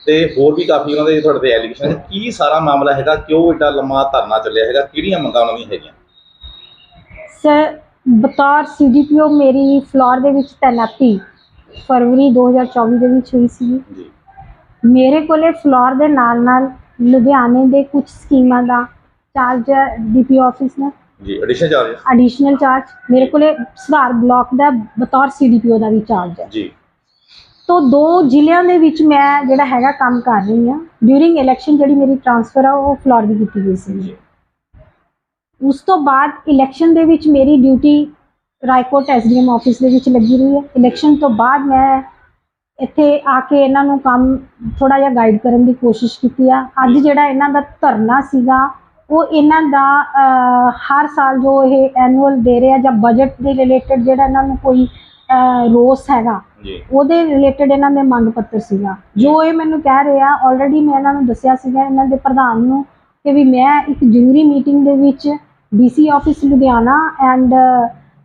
ਤੇ ਹੋਰ ਵੀ ਕਾਫੀ ਉਹਨਾਂ ਦੇ ਤੁਹਾਡੇ ਤੇ ਐਲੀਗੇਸ਼ਨ ਕੀ ਸਾਰਾ ਮਾਮਲਾ ਹੈਗਾ? ਕਿਉਂ ਏਡਾ ਲੰਮਾ ਧਰਨਾ ਚੱਲਿਆ ਹੈਗਾ? ਕਿਹੜੀਆਂ ਮੰਗਾਂ ਉਹਨਾਂ ਦੀਆਂ ਹੈਗੀਆਂ? ਸਰ ਬਤੌਰ ਸੀਡੀਪੀਓ ਮੇਰੀ ਫਲੋਰ ਦੇ ਵਿੱਚ ਤੈਨਾਤੀ ਫਰਵਰੀ 2024 ਦੇ ਵਿੱਚ ਹੋਈ ਸੀ ਜੀ। ਮੇਰੇ ਕੋਲੇ ਫਲੋਰ ਦੇ ਨਾਲ ਨਾਲ ਲੁਧਿਆਣੇ ਦੇ ਕੁਝ ਸਕੀਮਾਂ ਦਾ ਚਾਰਜ ਡੀਪੀ ਆਫਿਸ ਨੇ ਜੀ ਐਡੀਸ਼ਨ ਚਾਰਜ ਐਡੀਸ਼ਨਲ ਚਾਰਜ ਮੇਰੇ ਕੋਲੇ ਸੁਧਾਰ ਬਲਾਕ ਦਾ ਬਤੌਰ ਸੀਡੀਪੀਓ ਦਾ ਵੀ ਚਾਰਜ ਹੈ। ਜੀ। ਤੋਂ ਦੋ ਜ਼ਿਲ੍ਹਿਆਂ ਦੇ ਵਿੱਚ ਮੈਂ ਜਿਹੜਾ ਹੈਗਾ ਕੰਮ ਕਰ ਰਹੀ ਹਾਂ। ਡਿਊਰਿੰਗ ਇਲੈਕਸ਼ਨ ਜਿਹੜੀ ਮੇਰੀ ਟ੍ਰਾਂਸਫਰ ਆ ਉਹ ਫਲੋਰ ਦੀ ਕੀਤੀ ਗਈ ਸੀ। ਜੀ। ਉਸ ਤੋਂ ਬਾਅਦ ਇਲੈਕਸ਼ਨ ਦੇ ਵਿੱਚ ਮੇਰੀ ਡਿਊਟੀ ਰਾਏਕੋਟ ਐਸਡੀਐਮ ਆਫਿਸ ਦੇ ਵਿੱਚ ਲੱਗੀ ਰਹੀ ਹੈ। ਇਲੈਕਸ਼ਨ ਤੋਂ ਬਾਅਦ ਮੈਂ ਇੱਥੇ ਆ ਕੇ ਇਹਨਾਂ ਨੂੰ ਕੰਮ ਥੋੜਾ ਜਿਹਾ ਗਾਈਡ ਕਰਨ ਦੀ ਕੋਸ਼ਿਸ਼ ਕੀਤੀ ਆ। ਅੱਜ ਜਿਹੜਾ ਇਹਨਾਂ ਦਾ ਧਰਨਾ ਸੀਗਾ ਉਹ ਇਹਨਾਂ ਦਾ ਹਰ ਸਾਲ ਜੋ ਇਹ ਐਨੂਅਲ ਦੇ ਰਹੇ ਜਾਂ ਬਜਟ ਦੇ ਰਿਲੇਟਡ ਜਿਹੜਾ ਇਹਨਾਂ ਨੂੰ ਕੋਈ ਰੋਸ ਹੈਗਾ ਉਹਦੇ ਰਿਲੇਟਡ ਇਹਨਾਂ ਦੇ ਮੰਗ ਪੱਤਰ ਸੀਗਾ। ਜੋ ਇਹ ਮੈਨੂੰ ਕਹਿ ਰਹੇ ਆਲਰੇਡੀ ਮੈਂ ਇਹਨਾਂ ਨੂੰ ਦੱਸਿਆ ਸੀਗਾ ਇਹਨਾਂ ਦੇ ਪ੍ਰਧਾਨ ਨੂੰ ਕਿ ਵੀ ਮੈਂ ਇੱਕ ਜ਼ਰੂਰੀ ਮੀਟਿੰਗ ਦੇ ਵਿੱਚ ਡੀਸੀ ਆਫਿਸ ਲੁਧਿਆਣਾ ਐਂਡ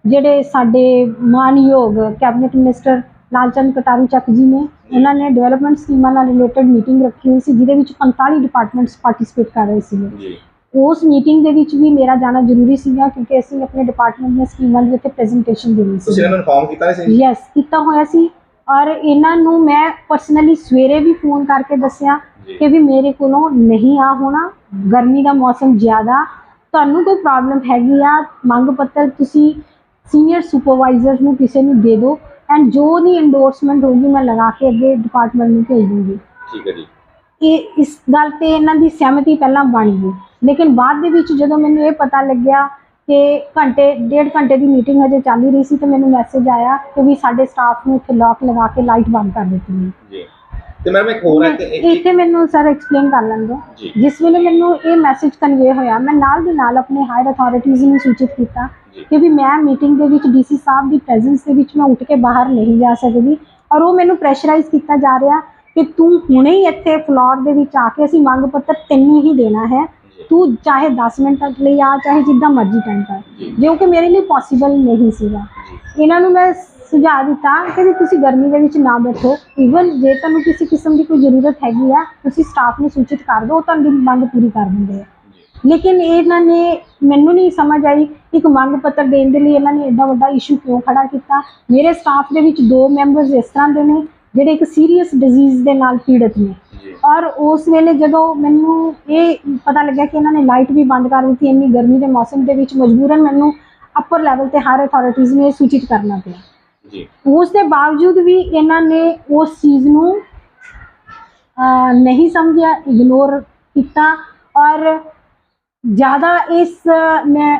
ਜਿਹੜੇ ਸਾਡੇ ਮਾਨਯੋਗ ਕੈਬਨਿਟ ਮਿਨਿਸਟਰ ਲਾਲਚੰਦ ਕਟਾਰੂ ਚੱਕ ਜੀ ਨੇ ਉਹਨਾਂ ਨੇ ਡਿਵੈਲਪਮੈਂਟ ਸਕੀਮਾਂ ਨਾਲ ਰਿਲੇਟਡ ਮੀਟਿੰਗ ਰੱਖੀ ਹੋਈ ਸੀ ਜਿਹਦੇ ਵਿੱਚ 45 ਡਿਪਾਰਟਮੈਂਟਸ ਪਾਰਟਿਸਿਪੇਟ ਕਰ ਰਹੇ ਸੀਗੇ। ਜੀ। ਉਸ ਮੀਟਿੰਗ ਦੇ ਵਿੱਚ ਵੀ ਮੇਰਾ ਜਾਣਾ ਜ਼ਰੂਰੀ ਸੀਗਾ ਕਿਉਂਕਿ ਅਸੀਂ ਆਪਣੇ ਡਿਪਾਰਟਮੈਂਟ ਦੀਆਂ ਸਕੀਮਾਂ ਦੀ ਉੱਤੇ ਪ੍ਰੈਜੈਂਟੇਸ਼ਨ ਦੇਣੀ ਸੀ। ਤੁਸੀਂ ਇਹਨਾਂ ਨੂੰ ਇਨਫਾਰਮ ਕੀਤਾ ਨਹੀਂ ਸੀ? ਯੈਸ ਕੀਤਾ ਹੋਇਆ ਸੀ। ਔਰ ਇਹਨਾਂ ਨੂੰ ਮੈਂ ਪਰਸਨਲੀ ਸਵੇਰੇ ਵੀ ਫੋਨ ਕਰਕੇ ਦੱਸਿਆ। ਕਿ ਵੀ ਮੇਰੇ ਕੋਲੋਂ ਨਹੀਂ ਆ ਹੋਣਾ ਗਰਮੀ ਦਾ ਮੌਸਮ ਜ਼ਿਆਦਾ ਤੁਹਾਨੂੰ ਕੋਈ ਪ੍ਰੋਬਲਮ ਹੈਗੀ ਆ ਮੰਗ ਪੱਤਰ ਤੁਸੀਂ ਸੀਨੀਅਰ ਸੁਪਰਵਾਈਜ਼ਰ ਨੂੰ ਕਿਸੇ ਨੂੰ ਦੇ ਦਿਓ। ਐਂਡ ਜੋ ਉਹਦੀ ਇੰਡੋਰਸਮੈਂਟ ਹੋਊਗੀ ਮੈਂ ਲਗਾ ਕੇ ਅੱਗੇ ਡਿਪਾਰਟਮੈਂਟ ਨੂੰ ਭੇਜ ਦੂੰਗੀ। ਠੀਕ ਹੈ ਜੀ। ਇਹ ਇਸ ਗੱਲ ਤੇ ਇਹਨਾਂ ਦੀ ਸਹਿਮਤੀ ਪਹਿਲਾਂ ਬਣ ਗਈ ਲੇਕਿਨ ਬਾਅਦ ਦੇ ਵਿੱਚ ਜਦੋਂ ਮੈਨੂੰ ਇਹ ਪਤਾ ਲੱਗਿਆ ਕਿ ਘੰਟੇ ਡੇਢ ਘੰਟੇ ਦੀ ਮੀਟਿੰਗ ਹਜੇ ਚੱਲ ਰਹੀ ਸੀ ਤੇ ਮੈਨੂੰ ਮੈਸੇਜ ਆਇਆ ਕਿ ਵੀ ਸਾਡੇ ਸਟਾਫ ਨੂੰ ਇੱਥੇ ਲੌਕ ਲਗਾ ਕੇ ਲਾਈਟ ਬੰਦ ਕਰ ਦਿੱਤੀ ਹੈ ਜੀ। ਤੇ ਮੈਡਮ ਇੱਕ ਹੋਰ ਹੈ ਇੱਥੇ ਮੈਨੂੰ ਸਰ ਐਕਸਪਲੇਨ ਕਰ ਜੀ। ਜਿਸ ਵੇਲੇ ਮੈਨੂੰ ਇਹ ਮੈਸੇਜ ਕਨਵੇ ਹੋਇਆ ਮੈਂ ਨਾਲ ਦੀ ਨਾਲ ਆਪਣੇ ਹਾਇਰ ਅਥਾਰਟੀਜ਼ ਨੂੰ ਸੂਚਿਤ ਕੀਤਾ। ਕਿ ਵੀ ਮੈਂ ਮੀਟਿੰਗ ਦੇ ਵਿੱਚ ਡੀਸੀ ਸਾਹਿਬ ਦੀ ਪ੍ਰੈਜ਼ੈਂਸ ਦੇ ਵਿੱਚ ਮੈਂ ਉੱਠ ਕੇ ਬਾਹਰ ਨਹੀਂ ਜਾ ਸਕਦੀ। ਔਰ ਉਹ ਮੈਨੂੰ ਪ੍ਰੈਸ਼ਰਾਈਜ਼ ਕੀਤਾ ਜਾ ਰਿਹਾ ਕਿ ਤੂੰ ਹੁਣੇ ਹੀ ਇੱਥੇ ਫਲੋਰ ਦੇ ਵਿੱਚ ਆ ਕੇ ਅਸੀਂ ਮੰਗ ਪੱਤਰ ਤੈਨੂੰ ਹੀ ਦੇਣਾ ਹੈ। ਤੂੰ ਚਾਹੇ 10 ਮਿੰਟ ਤੱਕ ਲਈ ਆ ਚਾਹੇ ਜਿੱਦਾਂ ਮਰਜ਼ੀ ਟਾਈਮ ਕਰ। ਜੀ। ਕਿ ਮੇਰੇ ਲਈ ਪੋਸੀਬਲ ਨਹੀਂ ਸੀਗਾ। ਇਹਨਾਂ ਨੂੰ ਮੈਂ ਸੁਝਾਅ ਦਿੱਤਾ ਕਿ ਵੀ ਤੁਸੀਂ ਗਰਮੀ ਦੇ ਵਿੱਚ ਨਾ ਬੈਠੋ। ਈਵਨ ਜੇ ਤੁਹਾਨੂੰ ਕਿਸੇ ਕਿਸਮ ਦੀ ਕੋਈ ਜ਼ਰੂਰਤ ਹੈਗੀ ਆ ਤੁਸੀਂ ਸਟਾਫ ਨੂੰ ਸੂਚਿਤ ਕਰ ਦਿਓ ਉਹ ਤੁਹਾਡੀ ਮੰਗ ਪੂਰੀ ਕਰ ਦਿੰਦੇ ਆ। ਲੇਕਿਨ ਇਹਨਾਂ ਨੇ ਮੈਨੂੰ ਨਹੀਂ ਸਮਝ ਆਈ ਇੱਕ ਮੰਗ ਪੱਤਰ ਦੇਣ ਦੇ ਲਈ ਇਹਨਾਂ ਨੇ ਐਡਾ ਵੱਡਾ ਇਸ਼ੂ ਕਿਉਂ ਖੜਾ ਕੀਤਾ। ਮੇਰੇ ਸਟਾਫ ਦੇ ਵਿੱਚ ਦੋ ਮੈਂਬਰਸ ਇਸ ਤਰ੍ਹਾਂ ਦੇ ਨੇ ਜਿਹੜੇ ਇੱਕ ਸੀਰੀਅਸ ਡਿਜ਼ੀਜ਼ ਦੇ ਨਾਲ ਪੀੜਤ ਨੇ। ਔਰ ਉਸ ਵੇਲੇ ਜਦੋਂ ਮੈਨੂੰ ਇਹ ਪਤਾ ਲੱਗਿਆ ਕਿ ਇਹਨਾਂ ਨੇ ਲਾਈਟ ਵੀ ਬੰਦ ਕਰ ਦਿੱਤੀ ਇੰਨੀ ਗਰਮੀ ਦੇ ਮੌਸਮ ਦੇ ਵਿੱਚ ਮਜਬੂਰਨ ਮੈਨੂੰ ਅਪਰ ਲੈਵਲ ਤੇ ਹਾਇਰ ਅਥਾਰਟੀਜ਼ ਨੇ ਸੂਚਿਤ ਕਰਨਾ ਪਿਆ। ਜੀ। ਉਸ ਦੇ ਬਾਵਜੂਦ ਵੀ ਇਹਨਾਂ ਨੇ ਉਸ ਚੀਜ਼ ਨੂੰ ਨਹੀਂ ਸਮਝਿਆ ਇਗਨੋਰ ਕੀਤਾ ਔਰ ਜ਼ਿਆਦਾ ਇਸ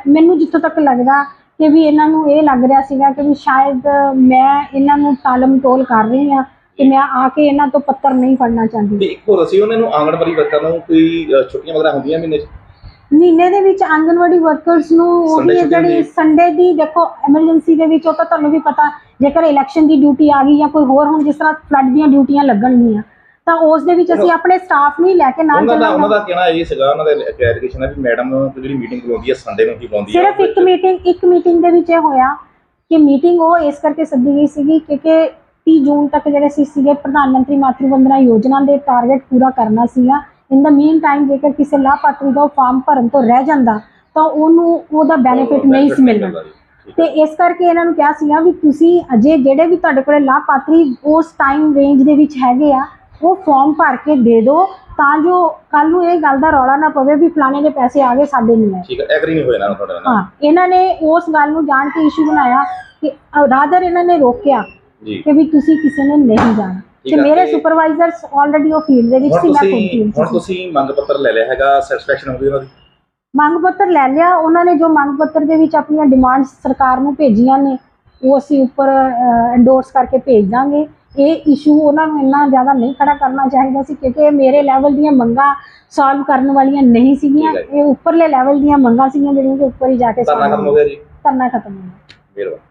ਮੈਨੂੰ ਜਿੱਥੋਂ ਤੱਕ ਲੱਗਦਾ ਕਿ ਵੀ ਇਹਨਾਂ ਨੂੰ ਇਹ ਲੱਗ ਰਿਹਾ ਸੀਗਾ ਕਿ ਵੀ ਸ਼ਾਇਦ ਮੈਂ ਇਹਨਾਂ ਨੂੰ ਟਾਲਮ ਟੋਲ ਕਰ ਰਹੀ ਹਾਂ ਕਿ ਮੈਂ ਆ ਕੇ ਇਹਨਾਂ ਤੋਂ ਪੱਤਰ ਨਹੀਂ ਫੜਨਾ ਚਾਹੁੰਦੀ। ਤੇ ਇੱਕ ਹੋਰ ਅਸੀਂ ਉਹਨਾਂ ਨੂੰ ਆਂਗਣਵਾੜੀ ਵਰਕਰ ਨੂੰ ਕੋਈ ਅ, ਛੁੱਟੀਆਂ ਵਗੈਰਾ ਹੁੰਦੀਆਂ ਮਹੀਨੇ 'ਚ? ਮਹੀਨੇ ਦੇ ਵਿੱਚ ਆਂਗਨਵਾੜੀ ਵਰਕਰਸ ਨੂੰ Sunday ਉਹੀ ਹੈ ਛੁੱਟੀ ਜਿਹੜੀ ਹੁੰਦੀ ਸੰਡੇ ਦੀ ਦੇਖੋ ਐਮਰਜੈਂਸੀ ਦੇ ਵਿੱਚ ਉਹ ਤਾਂ ਤੁਹਾਨੂੰ ਵੀ ਪਤਾ ਜੇਕਰ ਇਲੈਕਸ਼ਨ ਦੀ ਡਿਊਟੀ ਆ ਗਈ ਜਾਂ ਕੋਈ ਹੋਰ ਹੁਣ ਜਿਸ ਤਰ੍ਹਾਂ ਫਲੱਡ ਦੀਆਂ ਡਿਊਟੀਆਂ ਲੱਗਣਗੀਆਂ ਤਾਂ ਉਸ ਦੇ ਵਿੱਚ ਅਸੀਂ ਆਪਣੇ ਸਟਾਫ ਨੂੰ ਹੀ ਲੈ ਕੇ ਨਾਲ ਉਹਨਾਂ ਦਾ ਉਹਨਾਂ ਚੱਲਾਂਗੇ ਦਾ ਕਹਿਣਾ ਇਹ ਸੀਗਾ ਉਹਨਾਂ ਦਾ ਕਲੈਰੀਫਿਕੇਸ਼ਨ ਹੈ ਵੀ ਮੈਡਮ ਜਿਹੜੀ ਮੀਟਿੰਗ ਬੁਲਾਉਂਦੀ ਹੈ ਸੰਡੇ ਨੂੰ ਹੀ ਬੁਲਾਉਂਦੀ ਹੈ। ਸਿਰਫ ਇੱਕ ਮੀਟਿੰਗ ਇੱਕ ਮੀਟਿੰਗ ਦੇ ਵਿੱਚ ਇਹ ਹੋਇਆ ਕਿ ਮੀਟਿੰਗ ਉਹ ਇਸ ਕਰਕੇ ਸੱਦੀ ਗਈ ਸੀਗੀ ਕਿਉਂਕਿ 30 ਜੂਨ ਤੱਕ ਜਿਹੜੇ ਸੀ ਸੀਗੇ ਪ੍ਰਧਾਨ ਮੰਤਰੀ ਮਾਤਰੂ ਵੰਦਨਾ ਯੋਜਨਾ ਦੇ ਟਾਰਗੇਟ ਪੂਰਾ ਕਰਨਾ ਸੀਗਾ। ਇਨ ਦਾ ਮੀਨ ਟਾਈਮ ਜੇਕਰ ਕਿਸੇ ਲਾਭਪਾਤਰੀ ਦਾ ਫਾਰਮ ਭਰਨ ਤੋਂ ਰਹਿ ਜਾਂਦਾ ਤਾਂ ਉਹਨੂੰ ਉਹਦਾ ਬੈਨੀਫਿਟ ਨਹੀਂ ਸੀ ਮਿਲਣਾ। ਤੇ ਇਸ ਕਰਕੇ ਇਹਨਾਂ ਨੂੰ ਕਿਹਾ ਸੀਗਾ ਵੀ ਤੁਸੀਂ ਅਜੇ ਜਿਹੜੇ ਵੀ ਤੁਹਾਡੇ ਕੋਲੇ ਲਾਭਪਾਤਰੀ ਉਸ ਟਾਈਮ ਰੇਂਜ ਦੇ ਵਿੱਚ ਹੈਗੇ ਆ ਉਹ ਫਾਰਮ ਭਰ ਕੇ ਦੇ ਦਿਓ ਤਾਂ ਜੋ ਕੱਲ ਨੂੰ ਇਹ ਗੱਲ ਦਾ ਰੌਲਾ ਨਾ ਪਵੇ ਵੀ ਫਲਾਣੇ ਦੇ ਪੈਸੇ ਆ ਗਏ ਸਾਡੇ ਨਹੀਂ ਆਏ ਠੀਕ ਹੈ ਐਗਰੀ ਨਹੀਂ ਹੋਇਆ ਨਾ ਤੁਹਾਡੇ ਨਾਲ ਹਾਂ ਇਹਨਾਂ ਨੇ ਉਸ ਗੱਲ ਨੂੰ ਜਾਣ ਕੇ ਇਸ਼ੂ ਬਣਾਇਆ ਕਿ ਰਾਦਰ ਇਹਨਾਂ ਨੇ ਰੋਕਿਆ ਜੀ। ਕਿ ਵੀ ਤੁਸੀਂ ਕਿਸੇ ਨੇ ਨਹੀਂ ਜਾਣਾ। ਤੇ ਮੇਰੇ ਸੁਪਰਵਾਈਜ਼ਰਸ ਆਲਰੇਡੀ ਉਹ ਫੀਲਡ ਦੇ ਵਿੱਚ ਸੀ ਮੈਂ 'ਚ ਹੁਣ। ਤੁਸੀਂ ਮੰਗ ਪੱਤਰ ਲੈ ਲਿਆ ਹੈਗਾ ਸੈਟੀਸਫੈਕਸ਼ਨ ਹੋ ਗਈ ਉਹਨਾਂ ਦੀ? ਮੰਗ ਪੱਤਰ ਲੈ ਲਿਆ ਉਹਨਾਂ ਨੇ ਜੋ ਮੰਗ ਪੱਤਰ ਦੇ ਵਿੱਚ ਆਪਣੀਆਂ ਡਿਮਾਂਡਸ ਸਰਕਾਰ ਨੂੰ ਭੇਜੀਆਂ ਨੇ ਉਹ ਅਸੀਂ ਉੱਪਰ ਐਂਡੋਰਸ ਕਰਕੇ ਭੇਜ ਦਾਂਗੇ। ਇਹ ਇਸ਼ੂ ਉਹਨਾਂ ਨੂੰ ਇੰਨਾ ਜ਼ਿਆਦਾ ਨਹੀਂ ਖੜਾ ਕਰਨਾ ਚਾਹੀਦਾ ਸੀ ਕਿਉਂਕਿ ਇਹ ਮੇਰੇ ਲੈਵਲ ਦੀਆਂ ਮੰਗਾਂ ਸੋਲਵ ਕਰਨ ਵਾਲੀਆਂ ਨਹੀਂ ਸੀਗੀਆਂ। ਇਹ ਉੱਪਰਲੇ ਲੈਵਲ ਦੀਆਂ ਮੰਗਾਂ ਸੀਗੀਆਂ ਜਿਹੜੀਆਂ ਕਿ ਉੱਪਰ ਹੀ ਜਾ ਕੇ ਖਤਮ ਹੋ ਗਿਆ ਜੀ। ਧਰਨਾ ਖਤਮ ਹੋ ਗਿਆ। ਮਿਹਰਬਾਨੀ.